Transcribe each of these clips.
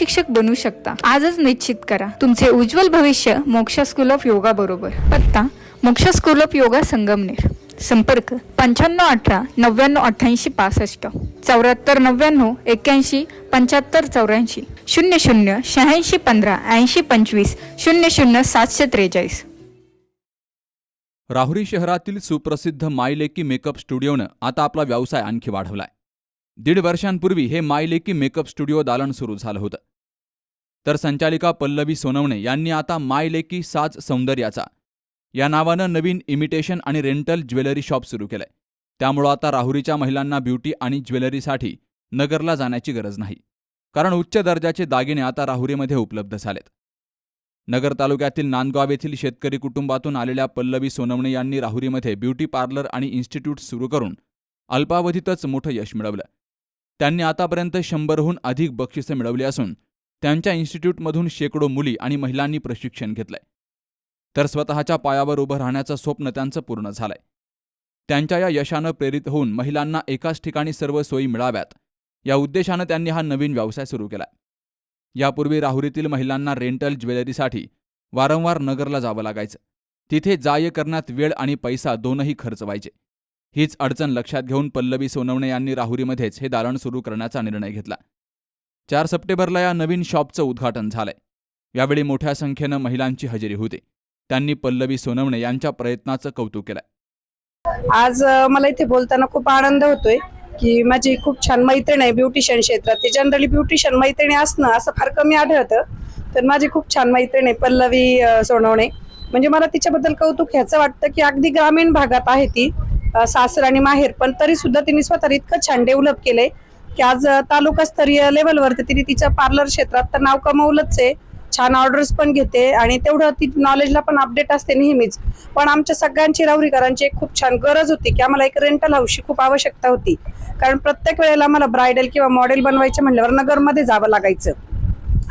शिक्षक बनू शकता. आजच निश्चित करा. तुमचे उज्ज्वल भविष्य मोक्षा स्कूल ऑफ योगा बरोबर. पत्ता मोक्ष स्कूल ऑफ योगा संगमनेर. संपर्क पंच्याण्णव अठरा नव्याण्णव अठ्ठ्याऐंशी पासष्ट. चौऱ्याहत्तर नव्याण्णव एक्क्याऐंशी पंच्याहत्तर चौऱ्याऐंशी. शून्य शून्य शहाऐंशी पंधरा ऐंशी पंचवीस. शून्य शून्य सातशे त्रेचाळीस. राहुरी शहरातील सुप्रसिद्ध मायलेकी मेकअप स्टुडिओनं आता आपला व्यवसाय आणखी वाढवलाय. दीड वर्षांपूर्वी हे मायलेकी मेकअप स्टुडिओ दालन सुरू झालं होतं. तर संचालिका पल्लवी सोनवणे यांनी आता मायलेकी साज सौंदर्याचा. या नावानं नवीन इमिटेशन आणि रेंटल ज्वेलरी शॉप सुरू केलंय. त्यामुळं आता राहुरीच्या महिलांना ब्युटी आणि ज्वेलरीसाठी नगरला जाण्याची गरज नाही. कारण उच्च दर्जाचे दागिने आता राहुरीमध्ये उपलब्ध झालेत. नगर तालुक्यातील नांदगाव येथील शेतकरी कुटुंबातून आलेल्या पल्लवी सोनवणे यांनी राहुरीमध्ये ब्युटी पार्लर आणि इन्स्टिट्यूट सुरू करून अल्पावधीतच मोठं यश मिळवलं. त्यांनी आतापर्यंत शंभरहून अधिक बक्षिसे मिळवली असून त्यांच्या इन्स्टिट्यूटमधून शेकडो मुली आणि महिलांनी प्रशिक्षण घेतलंय. तर स्वतःच्या पायावर उभं राहण्याचं स्वप्न त्यांचं पूर्ण झालंय. त्यांच्या या यशानं प्रेरित होऊन महिलांना एकाच ठिकाणी सर्व सोयी मिळाव्यात या उद्देशानं त्यांनी हा नवीन व्यवसाय सुरू केला यापूर्वी राहुरीतील महिलांना रेंटल ज्वेलरीसाठी वारंवार नगरला जावं लागायचं. तिथे जाय करण्यात वेळ आणि पैसा दोनही खर्च व्हायचे. हीच अडचण लक्षात घेऊन पल्लवी सोनवणे यांनी राहुरीमध्येच हे दालन सुरू करण्याचा निर्णय घेतला. चार सप्टेंबरला या नवीन शॉपचं उद्घाटन झालंय. यावेळी मोठ्या संख्येनं महिलांची हजेरी होती. त्यांनी पल्लवी सोनवणे यांच्या प्रयत्नाचं कौतुक केलंय. आज मला इथे बोलताना खूप आनंद होतोय की माझी खूप छान मैत्रीण आहे ब्युटिशियन क्षेत्रात. ते जनरली ब्युटिशियन मैत्रिणी असणं असं फार कमी आढळतं. तर माझी खूप छान मैत्रीण आहे पल्लवी सोनवणे. म्हणजे मला तिच्याबद्दल कौतुक ह्याचं वाटतं की अगदी ग्रामीण भागात आहे ती. सासर आणि माहेर पण तरी सुद्धा तिने स्वतः इतकं छान डेव्हलप केलंय की आज तालुकास्तरीय लेवलवरती तिने तिच्या पार्लर क्षेत्रात तर नाव कमवलंच आहे. छान ऑर्डर्स पण घेते आणि तेवढं ती नॉलेजला पण अपडेट असते नेहमीच. पण आमच्या सगळ्यांची राहुरीकरांची एक खूप छान गरज होती की आम्हाला एक रेंटल हाऊसची खूप आवश्यकता होती. कारण प्रत्येक वेळेला आम्हाला ब्रायडल किंवा मॉडेल बनवायचे म्हणल्यावर नगरमध्ये जावं लागायचं.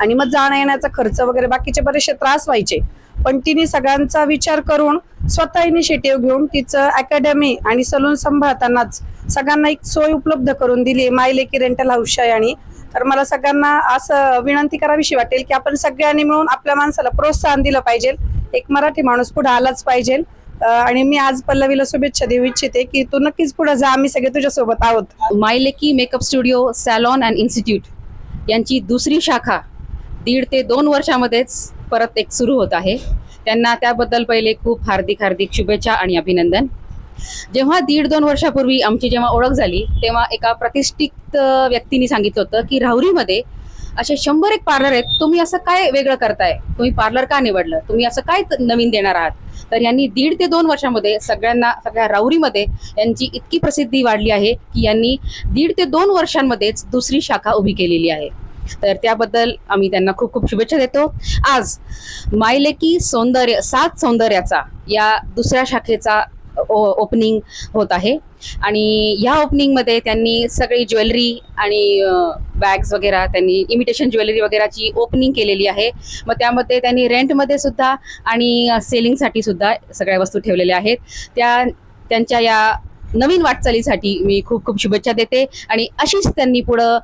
आणि मग जाण्या येण्याचा खर्च वगैरे बाकीचे बरेचसे त्रास व्हायचे पण तिने सगळ्यांचा विचार करून स्वतः इनिशिएटिव्ह घेऊन तिचं अकॅडमी आणि सलून सांभाळतानाच सगळ्यांना एक सोय उपलब्ध करून दिली. मायलेकी रेंटल हाऊसच्या आणि तर मला सगळ्यांना असं विनंती करावीशी वाटेल की आपण सगळ्यांनी मिळून आपल्या माणसाला प्रोत्साहन दिलं पाहिजे. एक मराठी माणूस पुढे आलाच पाहिजे. आणि मी आज पल्लवीला शुभेच्छा देऊ इच्छिते की तू नक्कीच पुढे जा. आम्ही सगळे तुझ्यासोबत आहोत. Mayleki makeup studio salon and institute यांची दुसरी शाखा दीड ते दोन वर्षामध्येच परत एक सुरू होत आहे. त्यांना त्याबद्दल पहिले खूप हार्दिक हार्दिक शुभेच्छा आणि अभिनंदन. जेव्हा दीड दोन वर्षापूर्वी आमची जेव्हा ओळख झाली तेव्हा एका प्रतिष्ठित व्यक्तीने सांगितलं होतं की राहुरीमध्ये असे शंभर एक पार्लर आहेत तुम्ही असं काय वेगळं करताय? तुम्ही पार्लर का निवडलं? तुम्ही असं काय नवीन देणार आहात? तर यांनी दीड ते दोन वर्षामध्ये सगळ्यांना सगळ्या राऊरीमध्ये यांची इतकी प्रसिद्धी वाढली आहे की यांनी दीड ते दोन वर्षांमध्येच दुसरी शाखा उभी केलेली आहे. तर त्याबद्दल आम्ही त्यांना खूप खूप शुभेच्छा देतो. आज मायलेकी सौंदर्य सात सौंदर्याचा या दुसऱ्या शाखेचा ओपनिंग होत आहे. आणि या ओपनिंगमध्ये त्यांनी सगळी ज्वेलरी आणि बॅग्स वगैरे त्यांनी इमिटेशन ज्वेलरी वगैरेची ओपनिंग केलेली आहे. मग त्यामध्ये त्यांनी रेंटमध्ये सुद्धा आणि सेलिंगसाठी सुद्धा सगळ्या वस्तू ठेवलेल्या आहेत. त्या त्यांच्या या नवीन वाटचालीसाठी मी खूप खूप शुभेच्छा देते आणि अशीच त्यांनी पुढं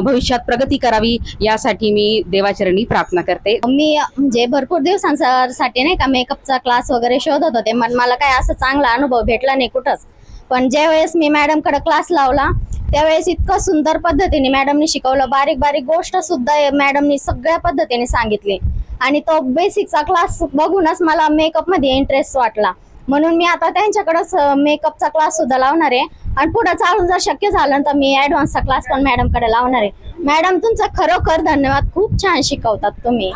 भविष्यात प्रगती करावी यासाठी मी देवाचरणी प्रार्थना करते. मी म्हणजे भरपूर दिवसांसाठी नाही का मेकअपचा क्लास वगैरे शोधत होते. पण मला काय असं चांगला अनुभव भेटला नाही कुठंच. पण ज्या वेळेस मी मॅडमकडे क्लास लावला त्यावेळेस इतकं सुंदर पद्धतीने मॅडमनी शिकवलं. बारीक बारीक गोष्ट सुद्धा मॅडमनी सगळ्या पद्धतीने सांगितली. आणि तो बेसिकचा क्लास बघूनच मला मेकअपमध्ये इंटरेस्ट वाटला. म्हणून मी आता त्यांच्याकडेच मेकअपचा क्लास सुद्धा लावणार आहे. आणि पुढे चालून जर शक्य झालं तर मी ऍडव्हान्सचा क्लास पण मॅडमकडे लावणार आहे. मॅडम तुमचा खरोखर धन्यवाद. खूप छान शिकवतात तुम्ही.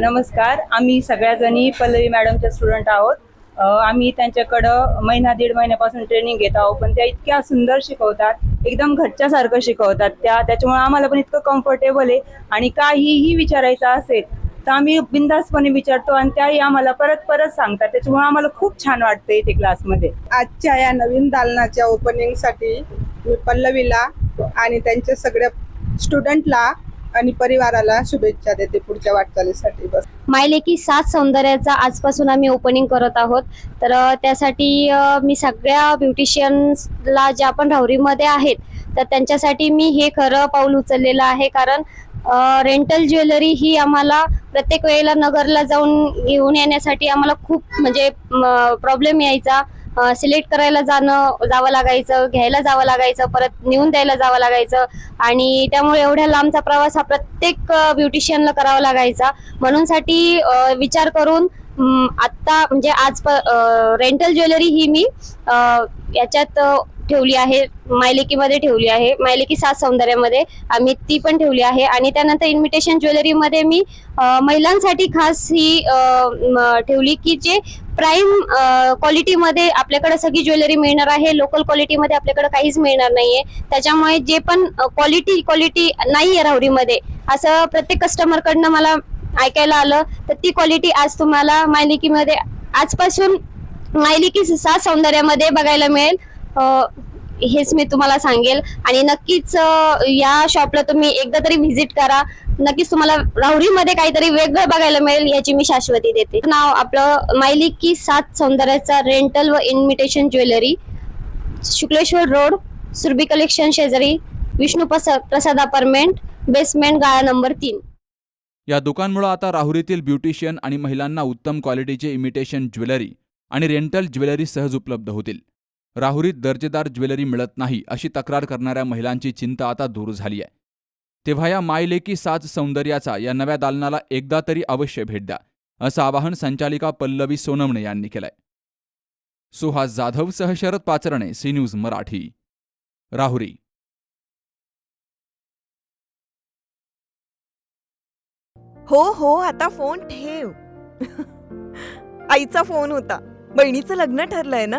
नमस्कार. आम्ही सगळ्या जणी पल्लवी मॅडमच्या स्टुडंट आहोत. आम्ही त्यांच्याकडं महिना दीड महिन्यापासून ट्रेनिंग घेत आहोत पण त्या इतक्या सुंदर शिकवतात. एकदम घरच्यासारखं शिकवतात त्या. त्याच्यामुळे आम्हाला पण इतकं कम्फर्टेबल आहे. आणि काहीही विचारायचं असेल तर आम्ही बिंदासपणे विचारतो आणि त्याही आम्हाला परत परत सांगतात. त्याच्यामुळे आम्हाला खूप छान वाटतं इथे क्लासमध्ये. आजच्या या नवीन दालनाच्या ओपनिंगसाठी मी पल्लवीला आणि त्यांच्या सगळ्या स्टुडंटला आणि परिवाराला शुभेच्छा देते पुढच्या वाटचालीसाठी. बस. मायलेकी सात सौंदर्याचा आजपासून आम्ही ओपनिंग करत आहोत. तर त्यासाठी मी सगळ्या ब्युटिशियन्सला ज्या पण राहुरीमध्ये आहेत तर त्यांच्यासाठी मी हे खरं पाऊल उचललेलं आहे. कारण रेंटल ज्वेलरी ही आम्हाला प्रत्येक वेळेला नगरला जाऊन घेऊन येण्यासाठी आम्हाला खूप म्हणजे प्रॉब्लेम यायचा. सिलेक्ट करायला जाणं जावं लागायचं घ्यायला जावं लागायचं परत नेऊन द्यायला जावं लागायचं. आणि त्यामुळे एवढ्या लांबचा प्रवास हा प्रत्येक ब्युटिशियनला करावा लागायचा. म्हणून साठी विचार करून आत्ता म्हणजे आज रेंटल ज्वेलरी ही मी याच्यात ठेवली आहे मायलेकीमध्ये ठेवली आहे मायलेकी सात सौंदर्यामध्ये आम्ही ती पण ठेवली आहे. आणि त्यानंतर इन्व्हिटेशन ज्वेलरीमध्ये मी महिलांसाठी खास ही ठेवली की जे प्राईम क्वालिटीमध्ये आपल्याकडे सगळी ज्वेलरी मिळणार आहे लोकल क्वालिटीमध्ये आपल्याकडे काहीच मिळणार नाहीये. त्याच्यामुळे जे पण क्वालिटी क्वालिटी नाही आहे राहुरीमध्ये असं प्रत्येक कस्टमरकडनं मला ऐकायला आलं तर ती क्वालिटी आज तुम्हाला मायलिकीमध्ये आजपासून मायलिकी सात सौंदर्यामध्ये बघायला मिळेल. हेच मी तुम्हाला सांगेल. आणि नक्कीच या शॉपला तुम्ही एकदा तरी व्हिजिट करा. नक्कीच तुम्हाला राहुरीमध्ये काहीतरी वेगळं बघायला मिळेल याची मी शाश्वती देते. नाव आपलं मायलिकी सात सौंदर्याचा रेंटल व invitation jewellery Shukleshwar road Surabhi collection शेजारी विष्णू प्रसाद प्रसाद अपार्टमेंट बेसमेंट गाळा नंबर तीन. या दुकानमुळं आता राहुरीतील ब्युटिशियन आणि महिलांना उत्तम क्वालिटीचे इमिटेशन ज्वेलरी आणि रेंटल ज्वेलरी सहज उपलब्ध होतील. राहुरीत दर्जेदार ज्वेलरी मिळत नाही अशी तक्रार करणाऱ्या महिलांची चिंता आता दूर झाली आहे तेव्हा या मायलेकी साज सौंदर्याचा या नव्या दालनाला एकदा तरी अवश्य भेट द्या असं आवाहन संचालिका पल्लवी सोनवणे यांनी केलंय. सुहास जाधव सह शरद पाचरणे सी न्यूज मराठी. राहुरी. हो हो आता फोन ठेव. आईचा फोन होता. बहिणीचं लग्न ठरलंय ना?